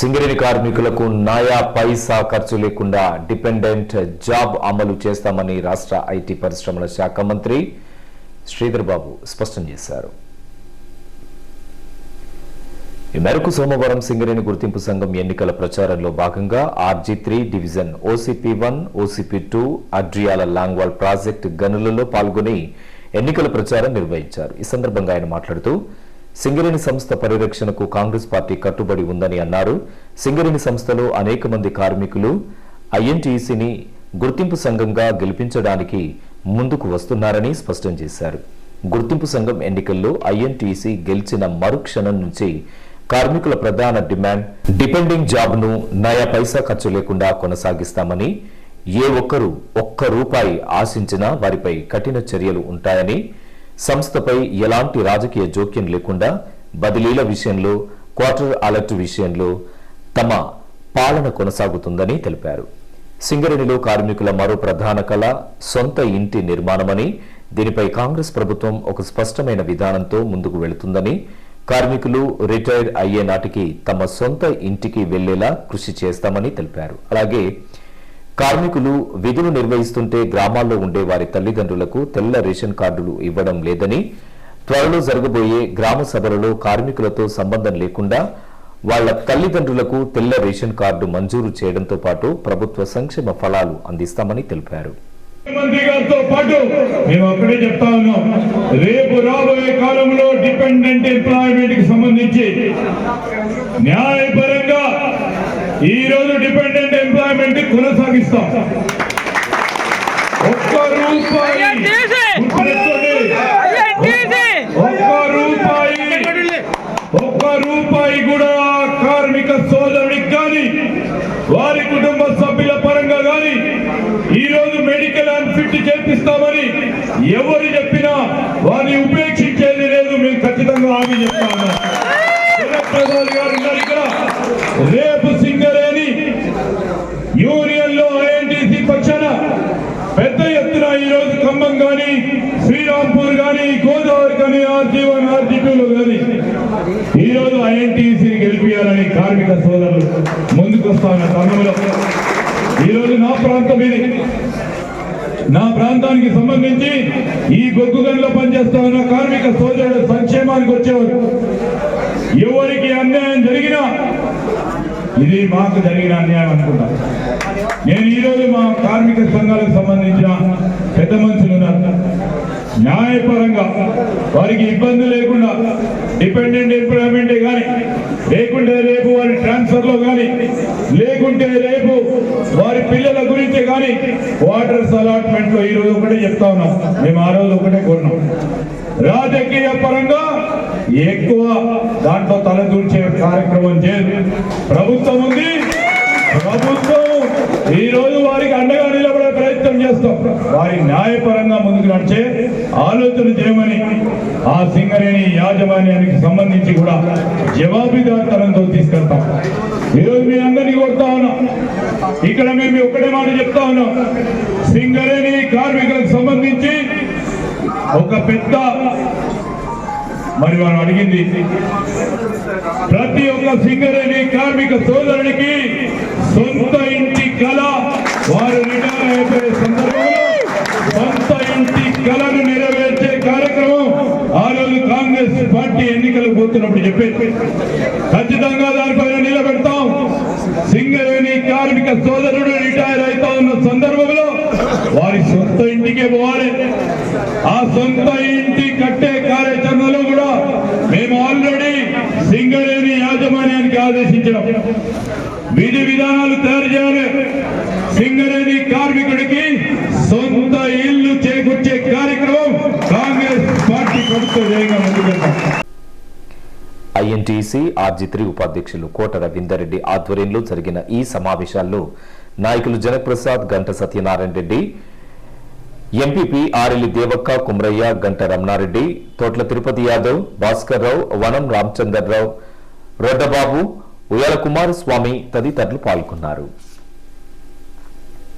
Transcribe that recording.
సింగరేణి కార్మికులకు నాయా పైసా ఖర్చు లేకుండా డిపెండెంట్ జాబ్ అమలు చేస్తామని రాష్ట్ర ఐటీ పరిశ్రమల శాఖ మంత్రి శ్రీధర్ బాబు స్పష్టం చేశారు. ఈ మేరకు సోమవారం సింగరేణి గుర్తింపు సంఘం ఎన్నికల ప్రచారంలో భాగంగా RG three division OCP one OCP two Adriyala longwall project గనులలో పాల్గొని ఎన్నికల ప్రచారం నిర్వహించారు. ఈ సందర్భంగా ఆయన మాట్లాడుతూ సింగరేణి సంస్థ పరిరక్షణకు కాంగ్రెస్ పార్టీ కట్టుబడి ఉందని అన్నారు. సింగరేణి సంస్థలో అనేక మంది కార్మికులు ఐఎన్టీసీని గుర్తింపు సంఘంగా గెలిపించడానికి ముందుకు వస్తున్నారని స్పష్టం చేశారు. గుర్తింపు సంఘం ఎన్నికల్లో ఐఎన్టీసీ గెలిచిన మరుక్షణం నుంచి కార్మికుల ప్రధాన డిమాండ్ డిపెండింగ్ జాబ్ను నయా పైసా ఖర్చు లేకుండా కొనసాగిస్తామని ఏ ఒక్కరూ ఒక్క రూపాయి ఆశించినా వారిపై కఠిన చర్యలు ఉంటాయని సంస్థపై ఎలాంటి రాజకీయ జోక్యం లేకుండా బదిలీల విషయంలో క్వార్టర్ అలర్ట్ విషయంలో తమ పాలన కొనసాగుతుందని తెలిపారు. సింగరేణిలో కార్మికుల మరో ప్రధాన కళ సొంత ఇంటి నిర్మాణమని దీనిపై కాంగ్రెస్ ప్రభుత్వం ఒక స్పష్టమైన విధానంతో ముందుకు వెళుతుందని కార్మికులు రిటైర్ అయ్యే నాటికి తమ సొంత ఇంటికి వెళ్ళేలా కృషి చేస్తామని తెలిపారు. అలాగే కార్మికులు విధులు నిర్వహిస్తుంటే గ్రామాల్లో ఉండే వారి తల్లిదండ్రులకు తెల్ల రేషన్ కార్డులు ఇవ్వడం లేదని త్వరలో జరగబోయే గ్రామ సభలలో కార్మికులతో సంబంధం లేకుండా వాళ్ళ తల్లిదండ్రులకు తెల్ల రేషన్ కార్డు మంజూరు చేయడంతో పాటు ప్రభుత్వ సంక్షేమ ఫలాలు అందిస్తామని తెలిపారు. ముఖ్యమంత్రి గారితో పాటు మేము చెప్తా ఉన్నాం రేపు రాబోయే కాలంలో డిపెండెంట్ ఎంప్లాయ్మెంట్కి సంబంధించి న్యాయపరంగా ఈ రోజు డిపెండ్ కొనసాగిస్తాం ఒక్క రూపాయి. ఒక్క రూపాయి ఒక్క రూపాయి కూడా కార్మిక సోదరుడికి కానీ వారి కుటుంబ సభ్యుల పరంగా కానీ ఈ రోజు మెడికల్ అన్ఫిట్ చేపిస్తామని ఎవరు చెప్పినా వారిని ఉపేక్షించేది లేదు. మేము ఖచ్చితంగా హామీ చెప్తాము. రేపు సింగరేణి యూనియన్లో ఐఎన్టీసీ పక్షాన పెద్ద ఎత్తున ఈ రోజు ఖమ్మం గాని శ్రీరాంపూర్ గాని గోదావరి కానీ ఆర్జీ వన్ ఆర్జీ టూలో కానీ ఈ రోజు ఐఎన్టీసీని గెలిపించాలని కార్మిక సోదరులు ముందుకొస్తాన వస్తున్న తరుణంలో నా ప్రాంతం ఇది. నా ప్రాంతానికి సంబంధించి ఈ గొగ్గు గంటలో పనిచేస్తా ఉన్న కార్మిక సోదరుడు సంక్షేమానికి వచ్చేవారు. ఎవరికి అన్యాయం జరిగినా ఇది మాకు జరిగిన అన్యాయం అనుకుంటా. నేను ఈరోజు మా కార్మిక సంఘాలకు సంబంధించిన న్యాయపరంగా వారికి ఇబ్బంది లేకుండా డిపెండెంట్ ఎంప్లాయ్మెంటే కానీ లేకుంటే రేపు వారి ట్రాన్స్ఫర్లో కానీ లేకుంటే రేపు వారి పిల్లల గురించే కానీ వాటర్స్ అలాట్మెంట్లో ఈ రోజు ఒకటే చెప్తా ఉన్నాం. మేము ఆ రోజు ఒకటే కోరినాం. రాజకీయ పరంగా ఎక్కువ దాంట్లో తలదూర్చే కార్యక్రమం చేయదు ప్రభుత్వం ఉంది. ప్రభుత్వం ఈ రోజు వారికి అండగా చేస్తాం. వారి న్యాయపరంగా ముందుకు నడిచే ఆలోచన చేయమని ఆ సింగరేణి యాజమాన్యానికి సంబంధించి కూడా జవాబుదారితనంతో తీసుకెళ్తాం. ఈరోజు మీ అందరినీ కొడతా ఉన్నాం. ఇక్కడ మేము ఒకటే మాట చెప్తా ఉన్నాం. సింగరేణి కార్మికులకు సంబంధించి ఒక పెద్ద మరి వారు అడిగింది ప్రతి ఒక్క సింగరేణి కార్మిక సోదరునికి సొంత ఇంటి కళ వారు రిటైర్ అయిపోయే సందర్భంలో సొంత ఇంటి కళను నెరవేర్చే కార్యక్రమం ఆ రోజు కాంగ్రెస్ పార్టీ పోతున్నప్పుడు ఖచ్చితంగా దానిపైన నిలబెడతాం. సింగరేణి కార్మిక సోదరుడు రిటైర్ అవుతా ఉన్న సందర్భంలో వారి సొంత ఇంటికే పోవాలి. ఆ సొంత ఇంటి కట్టే కార్యాచరణలో కూడా మేము ఆల్రెడీ సింగరేణి యాజమాన్యానికి ఆదేశించడం విధి విధానాలు తయారు చేయాలి. సింగరేణి కార్మికుడికి సొంత ఇల్లు చేకూర్చే కార్యక్రమం కాంగ్రెస్ పార్టీ ప్రభుత్వ ధ్యేయంగా ముందుకెళ్తాం బీసీ ఆర్జీ త్రీ ఉపాధ్యక్షులు కోట రవీందర్రెడ్డి ఆధ్వర్యంలో జరిగిన ఈ సమావేశాల్లో నాయకులు జనప్రసాద్ గంట సత్యనారాయణ రెడ్డి ఎంపీపీ ఆరెల్లి దేవక్క కుమ్రయ్య గంట రమణారెడ్డి తోట్ల తిరుపతి యాదవ్ భాస్కర్ రావు వనం రామచందర్రావు రొడ్డబాబు ఉయ్యాల కుమారస్వామి తదితరులు పాల్గొన్నారు.